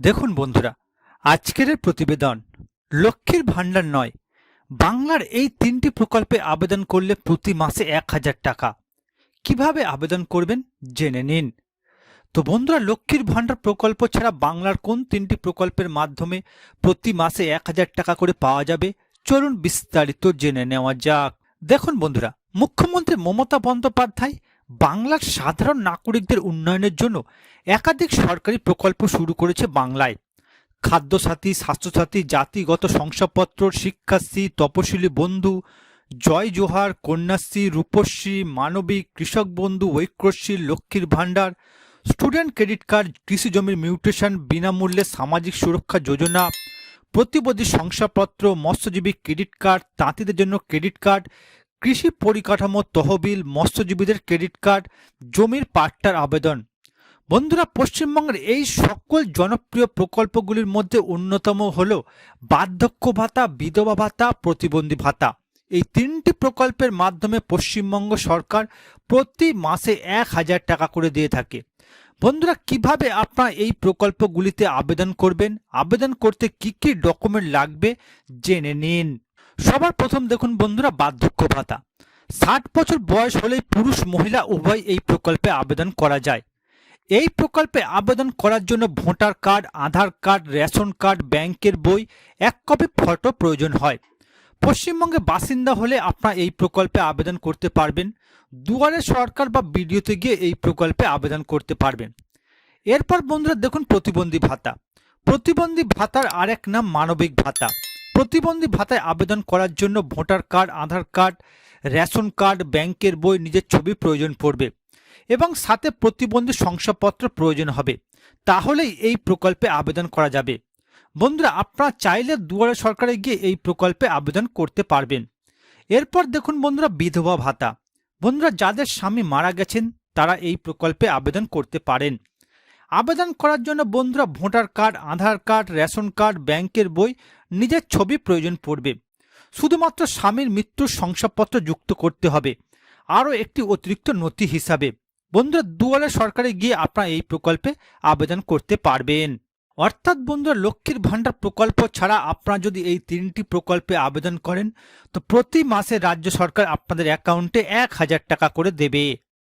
দেখুন বন্ধুরা, আজকের প্রতিবেদন লক্ষ্মীর ভাণ্ডার নয়, বাংলার এই তিনটি প্রকল্পে আবেদন করলে প্রতি মাসে এক হাজার টাকা। কীভাবে আবেদন করবেন জেনে নিন। তো বন্ধুরা, লক্ষ্মীর ভাণ্ডার প্রকল্প ছাড়া বাংলার কোন তিনটি প্রকল্পের মাধ্যমে প্রতি মাসে এক হাজার টাকা করে পাওয়া যাবে? চলুন বিস্তারিত জেনে নেওয়া যাক। দেখুন বন্ধুরা, মুখ্যমন্ত্রী মমতা বন্দ্যোপাধ্যায় বাংলার সাধারণ নাগরিকদের উন্নয়নের জন্য একাধিক সরকারি প্রকল্প শুরু করেছে বাংলায়। খাদ্যসাথী, স্বাস্থ্যসাথী, জাতিগত শংসাপত্র, শিক্ষাশ্রী, তপশিলি বন্ধু, জয় জোহার, কন্যাশ্রী, রূপশ্রী, মানবিক, কৃষক বন্ধু, ঐক্যশ্রী, লক্ষ্মীর ভাণ্ডার, স্টুডেন্ট ক্রেডিট কার্ড, কৃষি জমির মিউটেশন, বিনামূল্যে সামাজিক সুরক্ষা যোজনা, প্রতিবদী শংসাপত্র, মৎস্যজীবী ক্রেডিট কার্ড, তাঁতিদের জন্য ক্রেডিট কার্ড কৃষি পরিকাঠামো তহবিল, মৎস্যজীবীদের ক্রেডিট কার্ড, জমির পাট্টার আবেদন। বন্ধুরা, পশ্চিমবঙ্গের এই সকল জনপ্রিয় প্রকল্পগুলির মধ্যে অন্যতম হল বার্ধক্য ভাতা, বিধবা ভাতা, প্রতিবন্ধী ভাতা। এই তিনটি প্রকল্পের মাধ্যমে পশ্চিমবঙ্গ সরকার প্রতি মাসে এক হাজার টাকা করে দিয়ে থাকে। বন্ধুরা, কীভাবে আপনারা এই প্রকল্পগুলিতে আবেদন করবেন? আবেদন করতে কি কি ডকুমেন্ট লাগবে? জেনে নিন। সবার প্রথম দেখুন বন্ধুরা বার্ধক্য ভাতা। ষাট বছর বয়স হলেই পুরুষ, মহিলা উভয় এই প্রকল্পে আবেদন করা যায়। এই প্রকল্পে আবেদন করার জন্য voter card, Aadhaar card, ration card, ব্যাংকের বই, এক কপি ফটো প্রয়োজন হয়। পশ্চিমবঙ্গে বাসিন্দা হলে আপনারা এই প্রকল্পে আবেদন করতে পারবেন। দুয়ারে সরকার বা বিডিওতে গিয়ে এই প্রকল্পে আবেদন করতে পারবেন। এরপর বন্ধুরা দেখুন প্রতিবন্ধী ভাতা। প্রতিবন্ধী ভাতার আরেক নাম মানবিক ভাতা। প্রতিবন্ধী ভাতায় আবেদন করার জন্য voter card, Aadhaar card, ration card, ব্যাংকের বই, নিজের ছবি প্রয়োজন পড়বে এবং সাথে প্রতিবন্ধী শংসাপত্র প্রয়োজন হবে। তাহলেই এই প্রকল্পে আবেদন করা যাবে। বন্ধুরা, আপনারা চাইলে দুয়ারে সরকারে গিয়ে এই প্রকল্পে আবেদন করতে পারবেন। এরপর দেখুন বন্ধুরা, বিধবা ভাতা। বন্ধুরা, যাদের স্বামী মারা গেছেন, তারা এই প্রকল্পে আবেদন করতে পারেন। আবেদন করার জন্য বন্ধুরা, voter card, Aadhaar card, ration card, ব্যাংকের বই নিজের ছবি প্রয়োজন পড়বে। শুধুমাত্র স্বামীর মৃত্যুর শংসাপত্র যুক্ত করতে হবে। আরও একটি অতিরিক্ত নথি হিসাবে। বন্ধুরা, দুয়ারে সরকারে গিয়ে আপনারা এই প্রকল্পে আবেদন করতে পারবেন। অর্থাৎ বন্ধুরা, লক্ষ্মীর ভাণ্ডার প্রকল্প ছাড়া আপনারা যদি এই তিনটি প্রকল্পে আবেদন করেন, তো প্রতি মাসে রাজ্য সরকার আপনাদের অ্যাকাউন্টে এক হাজার টাকা করে দেবে।